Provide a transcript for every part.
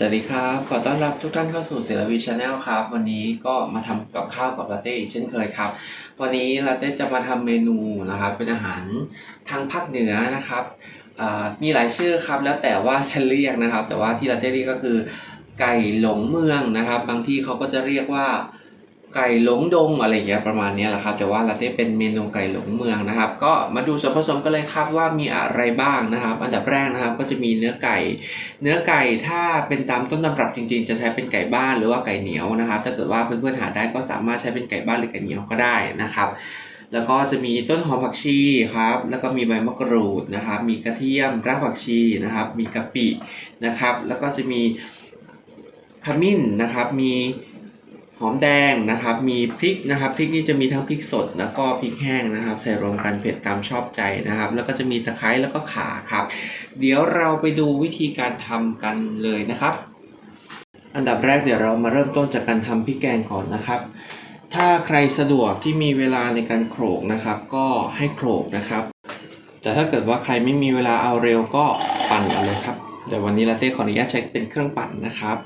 สวัสดีครับ ขอต้อนรับทุกท่านเข้าสู่เสรีวีชาแนลครับ วันนี้ก็มาทำกับข้าวกับลาเต้อีกเช่นเคยครับ วันนี้ลาเต้จะมาทำเมนูนะครับ เป็นอาหารทางภาคเหนือนะครับ มีหลายชื่อครับแล้วแต่ว่าจะเรียกนะครับ แต่ว่าที่ลาเต้เรียกก็คือไก่หลงเมืองนะครับ บางที่เขาก็จะเรียกว่า ไก่หลงดงอะไรอย่างเงี้ยประมาณนี้แหละครับแต่ว่าลาเต้เป็นเมนูไก่หลงเมืองนะครับ ก็มาดูส่วนผสมกันเลยครับว่ามีอะไรบ้างนะครับ อันดับแรกนะครับก็จะมีเนื้อไก่ เนื้อไก่ถ้าเป็นตามต้นตำรับจริง ๆ จะใช้เป็นไก่บ้านหรือว่าไก่เหนียวนะครับ ถ้าเกิดว่าเพื่อนๆหาได้ก็สามารถใช้เป็นไก่บ้านหรือไก่เหนียวก็ได้นะครับแล้วก็จะมีต้นหอมผักชีครับ แล้วก็มีใบมะกรูดนะครับ มีกระเทียมรากผักชีนะครับ มีกะปินะครับ แล้วก็จะมีขมิ้นนะครับ มี หอมแดงนะครับ มีพริกนะครับ พริกนี่จะมีทั้งพริกสดแล้วก็พริกแห้งนะครับ ใส่รวมกันเผ็ดตามชอบใจนะครับ แล้วก็จะมีตะไคร้แล้วก็ข่าครับ เดี๋ยวเราไปดูวิธีการทำกันเลยนะครับ อันดับแรกเดี๋ยวเรามาเริ่มต้นจากการทำพริกแกงก่อนนะครับถ้าใครสะดวกที่มีเวลาในการโขลกนะครับ ก็ให้โขลกนะครับ แต่ถ้าเกิดว่าใครไม่มีเวลาเอาเร็วก็ปั่นเอาเลยครับเดี๋ยววันนี้ลาเต้ขออนุญาตใช้เป็นเครื่องปั่นนะครับ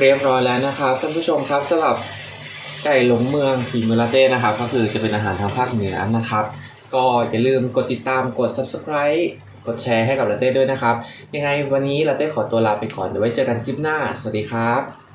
เรียบร้อยแล้วนะครับท่านผู้ชมครับสำหรับไก่หลงเมืองฝีมือลาเต้นะครับ ก็คือจะเป็นอาหารทางภาคเหนือนะครับ ก็อย่าลืมกดติดตามกด subscribe กดแชร์ให้กับลาเต้ด้วยนะครับ ยังไงวันนี้ลาเต้ขอตัวลาไปก่อนเดี๋ยวไว้เจอกันคลิปหน้า สวัสดีครับ